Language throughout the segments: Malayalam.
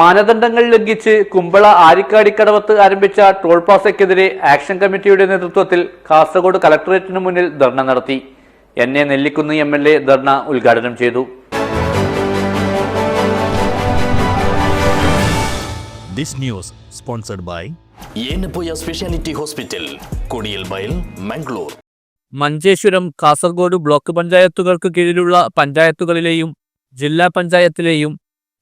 മാനദണ്ഡങ്ങൾ ലംഘിച്ച് കുമ്പള ആരിക്കാടിക്കടവത്ത് ആരംഭിച്ച ടോൾ പ്ലാസയ്ക്കെതിരെ ആക്ഷൻ കമ്മിറ്റിയുടെ നേതൃത്വത്തിൽ കാസർഗോഡ് കലക്ടറേറ്റിന് മുന്നിൽ ധർണ നടത്തി. N A Nellikunnu M L A ധർണ ഉദ്ഘാടനം ചെയ്തു. This news sponsored by Yenepoya speciality hospital Kodial Bail Mangalore. Manjeshwaram Kasaragod block പഞ്ചായത്തുകൾക്ക് കീഴിലുള്ള പഞ്ചായത്തുകളിലെയും ജില്ലാ പഞ്ചായത്തിലെയും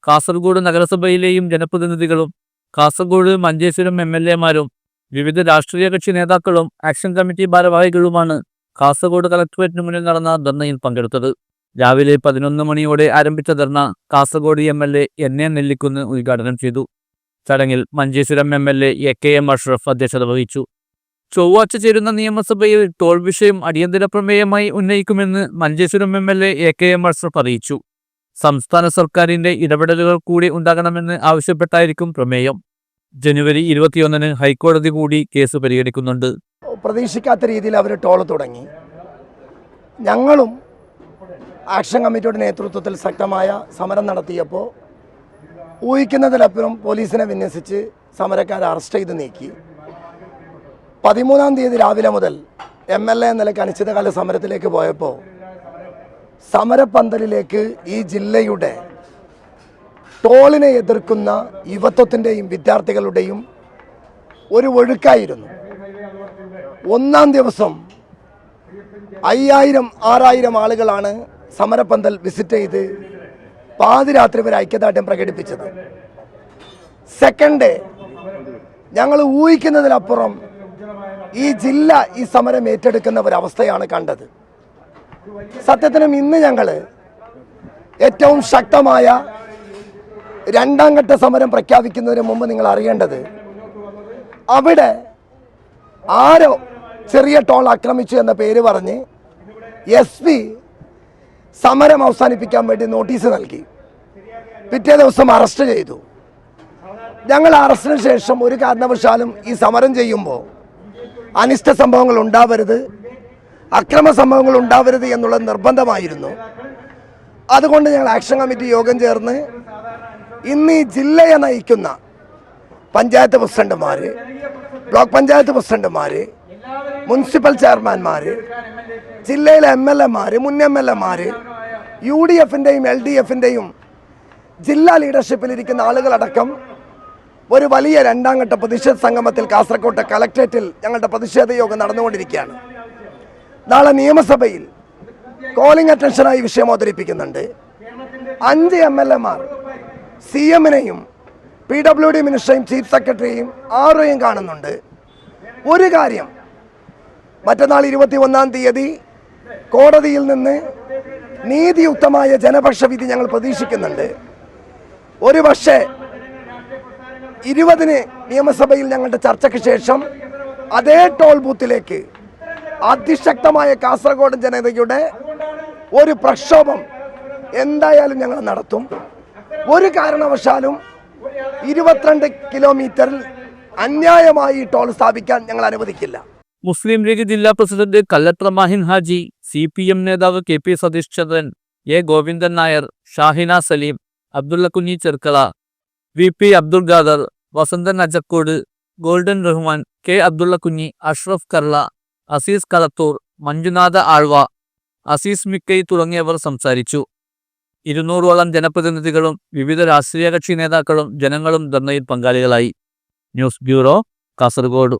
കാസർഗോഡ് നഗരസഭയിലെയും ജനപ്രതിനിധികളും കാസർഗോഡ് മഞ്ചേശ്വരം എം എൽ എമാരും വിവിധ രാഷ്ട്രീയ കക്ഷി നേതാക്കളും ആക്ഷൻ കമ്മിറ്റി ഭാരവാഹികളുമാണ് കാസർഗോഡ് കളക്ടറേറ്റിന് മുന്നിൽ നടന്ന ധർണയിൽ പങ്കെടുത്തത്. രാവിലെ പതിനൊന്ന് മണിയോടെ ആരംഭിച്ച ധർണ Kasaragod M L A N A Nellikunnu ഉദ്ഘാടനം ചെയ്തു. ചടങ്ങിൽ Manjeshwaram M L A A K M Ashraf അധ്യക്ഷത വഹിച്ചു. ചൊവ്വാഴ്ച ചേരുന്ന നിയമസഭയിൽ ടോൾ വിഷയം അടിയന്തര പ്രമേയമായി ഉന്നയിക്കുമെന്ന് Manjeshwaram M L A A K M Ashraf അറിയിച്ചു. സംസ്ഥാന സർക്കാരിന്റെ ഇടപെടലുകൾ കൂടി ഉണ്ടാകണമെന്ന് ആവശ്യപ്പെട്ടായിരിക്കും പ്രമേയം. ജനുവരി ഇരുപത്തിയൊന്നിന് ഹൈക്കോടതി കൂടി കേസ് പരിഗണിക്കുന്നുണ്ട്. പ്രതീക്ഷിക്കാത്ത രീതിയിൽ അവർ ടോൾ തുടങ്ങി. ഞങ്ങളും ആക്ഷൻ കമ്മിറ്റിയുടെ നേതൃത്വത്തിൽ ശക്തമായ സമരം നടത്തിയപ്പോൾ ഊഹിക്കുന്നതിലപ്പുറം പോലീസിനെ വിന്യസിച്ച് സമരക്കാരെ അറസ്റ്റ് ചെയ്ത് നീക്കി. പതിമൂന്നാം തീയതി രാവിലെ മുതൽ എം എൽ എ നിലയ്ക്ക് അനിശ്ചിതകാല സമരത്തിലേക്ക് പോയപ്പോൾ സമരപ്പന്തലിലേക്ക് ഈ ജില്ലയുടെ ടോളിനെ എതിർക്കുന്ന യുവത്വത്തിന്റെയും വിദ്യാർത്ഥികളുടെയും ഒരു ഒഴുക്കായിരുന്നു. ഒന്നാം ദിവസം അയ്യായിരം ആറായിരം ആളുകളാണ് സമരപന്തൽ വിസിറ്റ് ചെയ്ത് പാതിരാത്രി വരെ ഐക്യദാർഢ്യം പ്രകടിപ്പിച്ചത്. സെക്കൻഡ് ഡേ ഞങ്ങൾ ഊഹിക്കുന്നതിനപ്പുറം ഈ ജില്ല ഈ സമരം ഏറ്റെടുക്കുന്ന ഒരവസ്ഥയാണ് കണ്ടത്. സത്യത്തിനും ഇന്ന് ഞങ്ങൾ ഏറ്റവും ശക്തമായ രണ്ടാം ഘട്ട സമരം പ്രഖ്യാപിക്കുന്നതിന് മുമ്പ് നിങ്ങൾ അറിയേണ്ടത് അവിടെ ആരോ ചെറിയ ടോൾ ആക്രമിച്ചു എന്ന പേര് പറഞ്ഞ് എസ് പി സമരം അവസാനിപ്പിക്കാൻ വേണ്ടി നോട്ടീസ് നൽകി. പിറ്റേ ദിവസം അറസ്റ്റ് ചെയ്തു. ഞങ്ങൾ അറസ്റ്റിന് ശേഷം ഒരു കാരണവശാലും ഈ സമരം ചെയ്യുമ്പോൾ അനിഷ്ട സംഭവങ്ങൾ ഉണ്ടാവരുത്. അക്രമ സംഭവങ്ങൾ ഉണ്ടാവരുത് എന്നുള്ളത് നിർബന്ധമായിരുന്നു. അതുകൊണ്ട് ഞങ്ങൾ ആക്ഷൻ കമ്മിറ്റി യോഗം ചേർന്ന് ഇന്ന് ഈ ജില്ലയെ നയിക്കുന്ന പഞ്ചായത്ത് പ്രസിഡന്റുമാർ ബ്ലോക്ക് പഞ്ചായത്ത് പ്രസിഡന്റുമാർ മുനിസിപ്പൽ ചെയർമാൻമാർ ജില്ലയിലെ എം എൽ എമാർ മുൻ എം എൽ എമാർ യു ഡി എഫിന്റെയും എൽ ഡി എഫിന്റെയും ജില്ലാ ലീഡർഷിപ്പിലിരിക്കുന്ന ആളുകളടക്കം ഒരു വലിയ രണ്ടാം ഘട്ട പ്രതിഷേധ സംഗമത്തിൽ കാസർകോട്ടെ കലക്ട്രേറ്റിൽ ഞങ്ങളുടെ പ്രതിഷേധ യോഗം നടന്നുകൊണ്ടിരിക്കുകയാണ്. നാളെ നിയമസഭയിൽ കോളിംഗ് അറ്റൻഷനായി വിഷയം അവതരിപ്പിക്കുന്നുണ്ട്. അഞ്ച് എം എൽ എമാർ സി എമ്മിനെയും പി ഡബ്ല്യു ഡി മിനിസ്റ്ററേയും ചീഫ് സെക്രട്ടറിയെയും ആറേയും കാണുന്നുണ്ട്. ഒരു കാര്യം മറ്റന്നാൾ ഇരുപത്തി ഒന്നാം തീയതി കോടതിയിൽ നിന്ന് നീതിയുക്തമായ ജനപക്ഷ വിധി ഞങ്ങൾ പ്രതീക്ഷിക്കുന്നുണ്ട്. ഒരു പക്ഷേ ഇരുപതിന് നിയമസഭയിൽ ഞങ്ങളുടെ ചർച്ചയ്ക്ക് ശേഷം അതേ ടോൾ ബൂത്തിലേക്ക് അതിശക്തമായ കാസർഗോഡ് ജനതയുടെ ഒരു പ്രക്ഷോഭം എന്തായാലും ഞങ്ങൾ നടത്തും. ഒരു കാരണവശാലും ഇരുപത്തിരണ്ട് കിലോമീറ്ററിൽ അന്യായമായി ടോൾ സ്ഥാപിക്കാൻ ഞങ്ങൾ അനുവദിക്കില്ല. മുസ്ലിം ലീഗ് ജില്ലാ president Kallatra Mahin Haji C P M നേതാവ് K P Satheesh Chandran A Govindan Nair Shahina Salim Abdulla Kunhi Cherkala V P Abdul Khader Vasanthan Ajakkode golden Rahman K Abdulla Kunhi Ashraf Karla Azeez Kalathur Manjunatha ആഴ്വ Azeez മിക്കൈ തുടങ്ങിയവർ സംസാരിച്ചു. ഇരുന്നൂറോളം ജനപ്രതിനിധികളും വിവിധ രാഷ്ട്രീയ കക്ഷി നേതാക്കളും ജനങ്ങളും ധർണയിൽ പങ്കാളികളായി. News bureau Kasaragod.